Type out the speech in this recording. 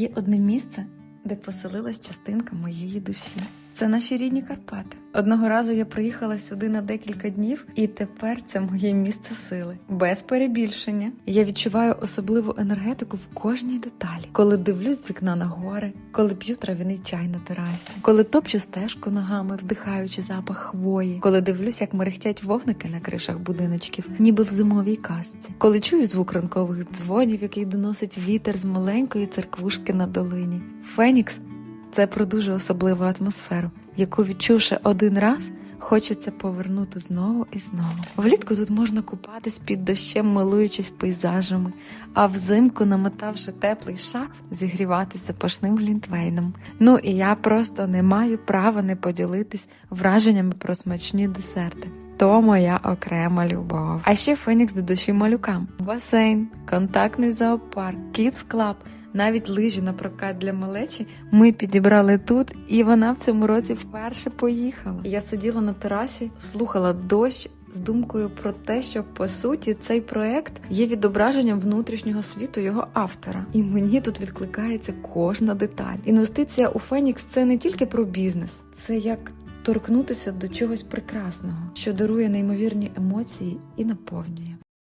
Є одне місце, де поселилась частинка моєї душі. Це наші рідні Карпати. Одного разу я приїхала сюди на декілька днів, і тепер це моє місце сили. Без перебільшення. Я відчуваю особливу енергетику в кожній деталі. Коли дивлюсь з вікна на гори, коли п'ю трав'яний чай на терасі, коли топчу стежку ногами, вдихаючи запах хвої, коли дивлюсь, як мерехтять вогники на кришах будиночків, ніби в зимовій казці, коли чую звук ранкових дзвонів, який доносить вітер з маленької церквушки на долині. Фенікс це про дуже особливу атмосферу, яку відчувши один раз, хочеться повернути знову і знову. Влітку тут можна купатись під дощем, милуючись пейзажами, а взимку, намотавши теплий шарф, зігріватися пашним глінтвейном. Ну і я просто не маю права не поділитись враженнями про смачні десерти. То моя окрема любов. А ще Фенікс до душі малюкам: басейн, контактний зоопарк, Kids Club, навіть лижі на прокат для малечі ми підібрали тут, і вона в цьому році вперше поїхала. Я сиділа на терасі, слухала дощ. З думкою про те, що по суті цей проект є відображенням внутрішнього світу його автора, і мені тут відкликається кожна деталь. Інвестиція у Фенікс це не тільки про бізнес, це як торкнутися до чогось прекрасного, що дарує неймовірні емоції і наповнює.